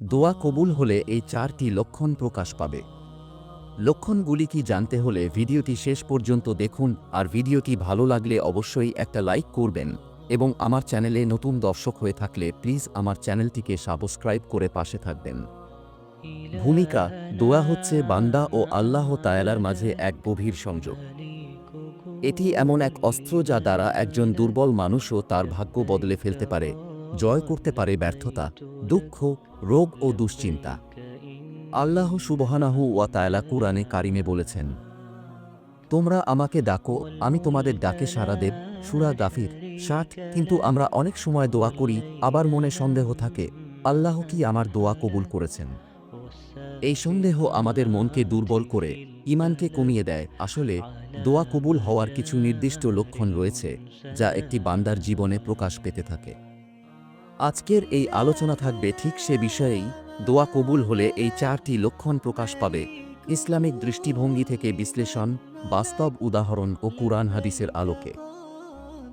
দোয়া কবুল হলে এই চারটি লক্ষণ প্রকাশ পাবে। লক্ষণগুলি কি জানতে হলে ভিডিওটি শেষ পর্যন্ত দেখুন আর ভিডিওটি ভালো লাগলে অবশ্যই একটা লাইক করবেন এবং আমার চ্যানেলে নতুন দর্শক হয়ে থাকলে প্লিজ আমার চ্যানেলটিকে সাবস্ক্রাইব করে পাশে থাকবেন। ভূমিকা, দোয়া হচ্ছে বান্দা ও আল্লাহ তায়ালার মাঝে এক গভীর সংযোগ। এটি এমন এক অস্ত্র যা দ্বারা একজন দুর্বল মানুষও তার ভাগ্য বদলে ফেলতে পারে। জয় করতে পারে ব্যর্থতা, দুঃখ, রোগ ও দুশ্চিন্তা। আল্লাহ সুবহানাহু ওয়া তায়ালা কুরআনে কারিমে বলেছেন, তোমরা আমাকে ডাকো, আমি তোমাদের ডাকে সাড়া দেব। সুরা গাফির ষাট, কিন্তু আমরা অনেক সময় দোয়া করি, আবার মনে সন্দেহ থাকে, আল্লাহ কি আমার দোয়া কবুল করেছেন? এই সন্দেহ আমাদের মনকে দুর্বল করে ইমানকে কমিয়ে দেয়। আসলে, দোয়া কবুল হওয়ার কিছু নির্দিষ্ট লক্ষণ রয়েছে, যা একটি বান্দার জীবনে প্রকাশ পেতে থাকে। আজকের এই আলোচনা থাকবে ঠিক সে বিষয়েই দোয়া কবুল হলে এই চারটি লক্ষণ প্রকাশ পাবে। ইসলামিক দৃষ্টিভঙ্গি থেকে বিশ্লেষণ, বাস্তব উদাহরণ ও কুরআন হাদিসের আলোকে।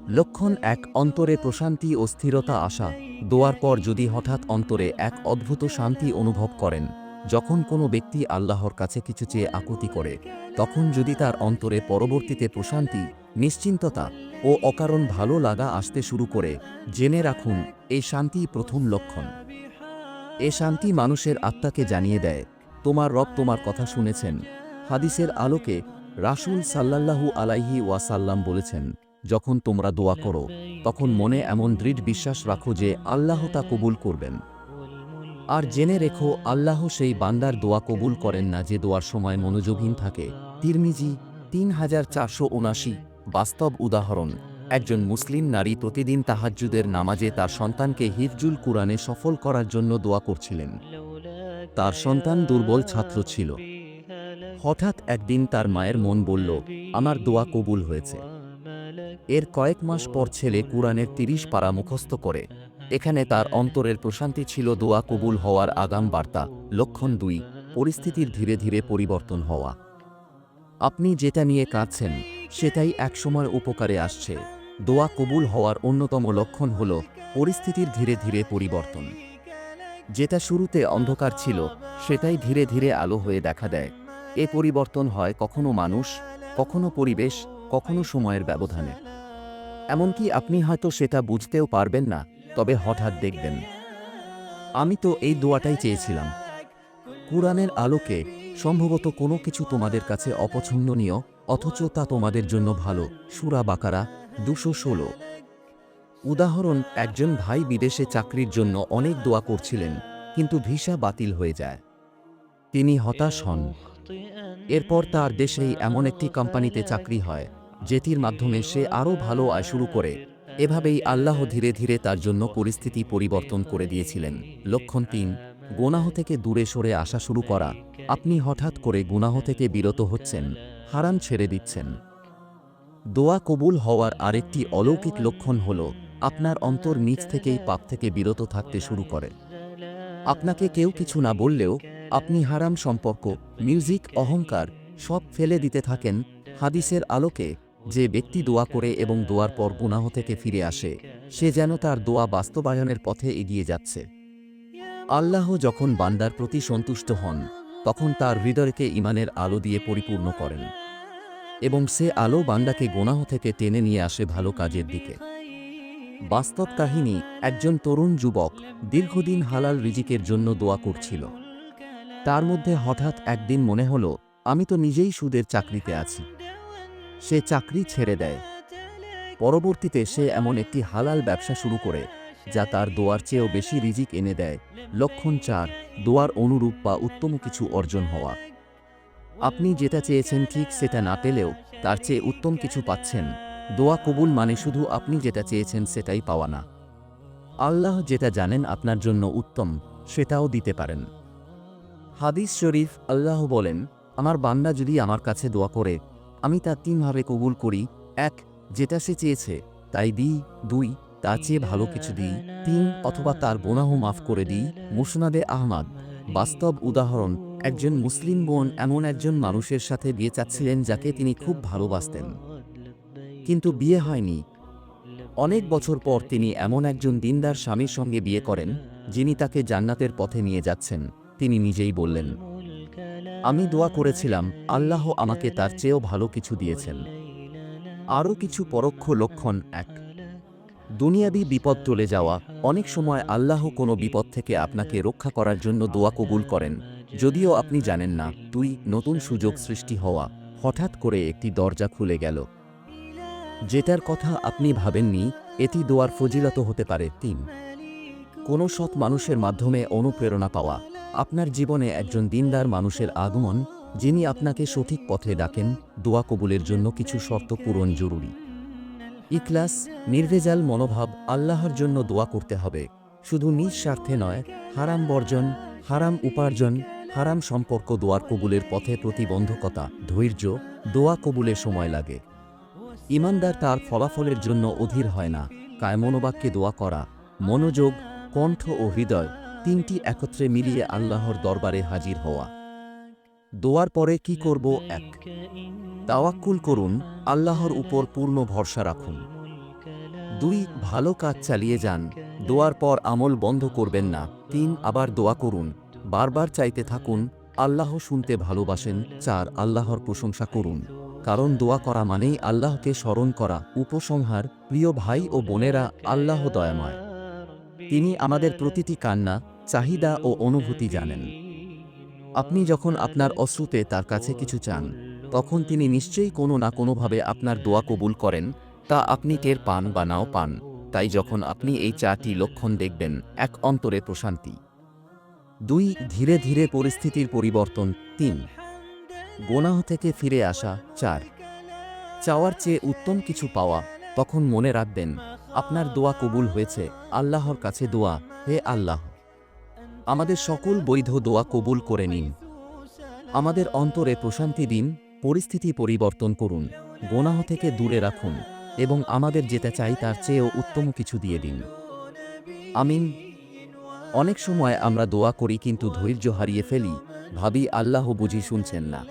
লক্ষণ এক, অন্তরে প্রশান্তি ও স্থিরতা আসা। দোয়ার পর যদি হঠাৎ অন্তরে এক অদ্ভুত শান্তি অনুভব করেন, যখন কোনো ব্যক্তি আল্লাহর কাছে কিছু চেয়ে আকুতি করে, তখন যদি তার অন্তরে পরবর্তীতে প্রশান্তি, নিশ্চিন্ততা ও অকারণ ভালো লাগা আসতে শুরু করে। জেনে রাখুন এই শান্তি প্রথম লক্ষণ। এ শান্তি মানুষের আত্মাকে জানিয়ে দেয়, তোমার রব তোমার কথা শুনেছেন। হাদিসের আলোকে রাসুল সাল্লাল্লাহু আলাইহি ওয়াসাল্লাম বলেছেন, যখন তোমরা দোয়া করো, তখন মনে এমন দৃঢ় বিশ্বাস রাখো যে আল্লাহ তা কবুল করবেন। আর জেনে রেখো, আল্লাহ সেই বান্দার দোয়া কবুল করেন না যে দোয়ার সময় মনোযোগহীন থাকে। তিরমিজি তিন হাজার চারশো উনাশি বাস্তব উদাহরণ, একজন মুসলিম নারী প্রতিদিন তাহাজ্জুদের নামাজে তার সন্তানকে হিফজুল কুরআনে সফল করার জন্য দোয়া করছিলেন। তার সন্তান দুর্বল ছাত্র ছিল। হঠাৎ একদিন তার মায়ের মন বলল, আমার দোয়া কবুল হয়েছে। এর কয়েক মাস পর ছেলে কুরআনের তিরিশ পারা মুখস্থ করে। এখানে তার অন্তরের প্রশান্তি ছিল দোয়া কবুল হওয়ার আগাম বার্তা। লক্ষণ দুই, পরিস্থিতির ধীরে ধীরে পরিবর্তন হওয়া। আপনি যেটা নিয়ে কাঁদছেন সেটাই একসময় উপকারে আসছে। দোয়া কবুল হওয়ার অন্যতম লক্ষণ হল পরিস্থিতির ধীরে ধীরে পরিবর্তন। যেটা শুরুতে অন্ধকার ছিল, সেটাই ধীরে ধীরে আলো হয়ে দেখা দেয়। এ পরিবর্তন হয় কখনো মানুষ, কখনো পরিবেশ, কখনো সময়ের ব্যবধানে। এমনকি আপনি হয়তো সেটা বুঝতেও পারবেন না, তবে হঠাৎ দেখবেন। আমি তো এই দোয়াটাই চেয়েছিলাম। কুরআনের আলোকে সম্ভবত কোনো কিছু তোমাদের কাছে অপছন্দনীয় অথচ তা তোমাদের জন্য ভালো। সুরা বাকারা দুশো ষোলো। উদাহরণ, একজন ভাই বিদেশে চাকরির জন্য অনেক দোয়া করছিলেন, কিন্তু ভিসা বাতিল হয়ে যায়। তিনি হতাশ হন। এরপর তার দেশেই এমন একটি কোম্পানিতে চাকরি হয়, যেটির মাধ্যমে সে আরও ভালো আয় শুরু করে। এভাবেই আল্লাহ ধীরে ধীরে তার জন্য পরিস্থিতি পরিবর্তন করে দিয়েছিলেন। লক্ষণ তিন গুনাহ থেকে দূরে সরে আসা শুরু করা। আপনি হঠাৎ করে গুনাহ থেকে বিরত হচ্ছেন, হারাম ছেড়ে দিচ্ছেন। দোয়া কবুল হওয়ার আরেকটি অলৌকিক লক্ষণ হল, আপনার অন্তর নিজ থেকেই পাপ থেকে বিরত থাকতে শুরু করে। আপনাকে কেউ কিছু না বললেও, আপনি হারাম সম্পর্ক, মিউজিক, অহংকার সব ফেলে দিতে থাকেন, হাদিসের আলোকে যে ব্যক্তি দোয়া করে এবং দোয়ার পর গুনাহ থেকে ফিরে আসে, সে যেন তার দোয়া বাস্তবায়নের পথে এগিয়ে যাচ্ছে। আল্লাহ যখন বান্দার প্রতি সন্তুষ্ট হন, তখন তার হৃদয়কে ইমানের আলো দিয়ে পরিপূর্ণ করেন এবং সে আলো বান্দাকে গোনাহ থেকে টেনে নিয়ে আসে ভালো কাজের দিকে। বাস্তব কাহিনী, একজন তরুণ যুবক দীর্ঘদিন হালাল রিজিকের জন্য দোয়া করছিল। তার মধ্যে হঠাৎ একদিন মনে হল, আমি তো নিজেই সুদের চাকরিতে আছি। সে চাকরি ছেড়ে দেয়। পরবর্তীতে সে এমন একটি হালাল ব্যবসা শুরু করে, যা তার দোয়ার চেয়েও বেশি রিজিক এনে দেয়। লক্ষণ চার, দোয়ার অনুরূপ বা উত্তম কিছু অর্জন হওয়া। আপনি যেটা চেয়েছেন ঠিক সেটা না পেলেও তার চেয়ে উত্তম কিছু পাচ্ছেন। দোয়া কবুল মানে শুধু আপনি যেটা চেয়েছেন সেটাই পাওয়া না। আল্লাহ যেটা জানেন আপনার জন্য উত্তম, সেটাও দিতে পারেন। হাদিস শরীফ আল্লাহ বলেন, আমার বান্দা যদি আমার কাছে দোয়া করে, আমি তা তিনভাবে কবুল করি। এক, যেটা সে চেয়েছে, তাই দিই। দুই তার চেয়ে ভালো কিছু দিই। তিন, অথবা তার বোনাহ মাফ করে দিই। মুসনাদে আহমাদ। বাস্তব উদাহরণ, একজন মুসলিম বোন এমন একজন মানুষের সাথে বিয়ে চাচ্ছিলেন যাকে তিনি খুব ভালোবাসতেন। কিন্তু বিয়ে হয়নি। অনেক বছর পর তিনি এমন একজন দিনদার স্বামীর সঙ্গে বিয়ে করেন, যিনি তাকে জান্নাতের পথে নিয়ে যাচ্ছেন। তিনি নিজেই বললেন, আমি দোয়া করেছিলাম, আল্লাহ আমাকে তার চেয়েও ভালো কিছু দিয়েছেন। আরও কিছু পরোক্ষ লক্ষণ এক। দুনিয়াবি বিপদ চলে যাওয়া, অনেক সময় আল্লাহ কোনো বিপদ থেকে আপনাকে রক্ষা করার জন্য দোয়া কবুল করেন। যদিও আপনি জানেন না, তুই নতুন সুযোগ সৃষ্টি হওয়া, হঠাৎ করে একটি দরজা খুলে গেল। যেটার কথা আপনি ভাবেননি, এটি দোয়ার ফজিলত হতে পারে। তিন, কোনো সৎ মানুষের মাধ্যমে অনুপ্রেরণা পাওয়া, আপনার জীবনে একজন দিনদার মানুষের আগমন, যিনি আপনাকে সঠিক পথে ডাকেন, দোয়া কবুলের জন্য কিছু শর্ত পূরণ জরুরি। ইখলাস, নির্ভেজাল মনোভাব আল্লাহর জন্য দোয়া করতে হবে। শুধু নিজ স্বার্থে নয়, হারাম বর্জন, হারাম উপার্জন, হারাম সম্পর্ক দোয়ার কবুলের পথে প্রতিবন্ধকতা, ধৈর্য, দোয়া কবুলে সময় লাগে। ইমানদার তার ফলাফলের জন্য অধীর হয় না। কায় কায়মনোবাক্যে দোয়া করা, মনোযোগ, কণ্ঠ ও হৃদয় তিনটি একত্রে মিলিয়ে আল্লাহর দরবারে হাজির হওয়া। দোয়ার পরে কি করব এক। তাওয়াক্কুল করুন আল্লাহর উপর পূর্ণ ভরসা রাখুন। দুই ভালো কাজ চালিয়ে যান। দোয়ার পর আমল বন্ধ করবেন না। তিন আবার দোয়া করুন। বারবার চাইতে থাকুন আল্লাহ শুনতে ভালোবাসেন। চার আল্লাহর প্রশংসা করুন। কারণ দোয়া করা মানেই আল্লাহকে স্মরণ করা উপসংহার প্রিয় ভাই ও বোনেরা আল্লাহ দয়াময়। তিনি আমাদের প্রতিটি কান্না চাহিদা ও অনুভূতি জানেন। আপনি যখন আপনার অশ্রুতে তার কাছে কিছু চান, তখন তিনি নিশ্চয়ই কোনো না কোনোভাবে আপনার দোয়া কবুল করেন, তা আপনি টের পান বা নাও পান। তাই যখন আপনি এই চারটি লক্ষণ দেখবেন, এক অন্তরে প্রশান্তি। দুই, ধীরে ধীরে পরিস্থিতির পরিবর্তন। তিন, গোনাহ থেকে ফিরে আসা। চার, চাওয়ার চেয়ে উত্তম কিছু পাওয়া। তখন মনে রাখবেন, আপনার দোয়া কবুল হয়েছে, আল্লাহর কাছে দোয়া। হে আল্লাহ! আমাদের সকল বৈধ দোয়া কবুল করে নিন। আমাদের অন্তরে প্রশান্তি দিন, পরিস্থিতি পরিবর্তন করুন, গোনাহ থেকে দূরে রাখুন এবং আমাদের যেতে চাই তার চেয়েও উত্তম কিছু দিয়ে দিন। আমিন। অনেক সময় আমরা দোয়া করি কিন্তু ধৈর্য হারিয়ে ফেলি, ভাবি আল্লাহ বুঝি শুনছেন না।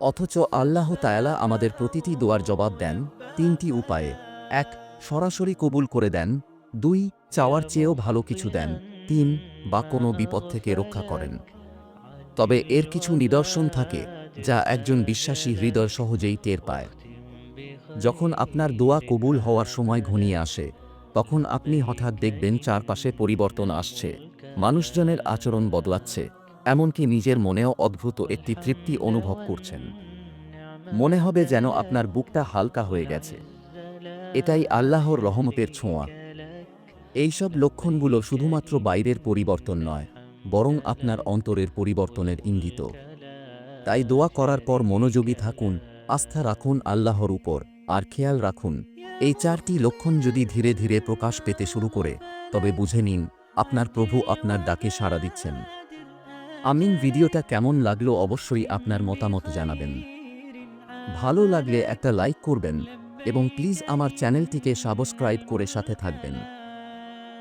অথচ আল্লাহ তায়ালা আমাদের প্রতিটি দোয়ার জবাব দেন তিনটি উপায়ে। এক, সরাসরি কবুল করে দেন। দুই, চাওয়ার চেয়েও ভালো কিছু দেন। তিন বা কোনো বিপদ থেকে রক্ষা করেন। তবে এর কিছু নিদর্শন থাকে যা একজন বিশ্বাসী হৃদয় সহজেই টের পায়। যখন আপনার দোয়া কবুল হওয়ার সময় ঘনিয়ে আসে, তখন আপনি হঠাৎ দেখবেন চারপাশে পরিবর্তন আসছে, মানুষজনের আচরণ বদলাচ্ছে, এমনকি নিজের মনেও অদ্ভুত একটি তৃপ্তি অনুভব করছেন। মনে হবে যেন আপনার বুকটা হালকা হয়ে গেছে। এটাই আল্লাহর রহমতের ছোঁয়া। এইসব লক্ষণগুলো শুধুমাত্র বাইরের পরিবর্তন নয়, বরং আপনার অন্তরের পরিবর্তনের ইঙ্গিত। তাই দোয়া করার পর মনোযোগী থাকুন, আস্থা রাখুন আল্লাহর উপর, আর খেয়াল রাখুন, এই চারটি লক্ষণ যদি ধীরে ধীরে প্রকাশ পেতে শুরু করে, তবে বুঝে নিন, আপনার প্রভু আপনার ডাকে সাড়া দিচ্ছেন। আমিন, ভিডিওটা কেমন লাগল অবশ্যই আপনার মতামত জানাবেন। ভালো লাগলে একটা লাইক করবেন, এবং প্লিজ আমার চ্যানেলটিকে সাবস্ক্রাইব করে সাথে থাকবেন।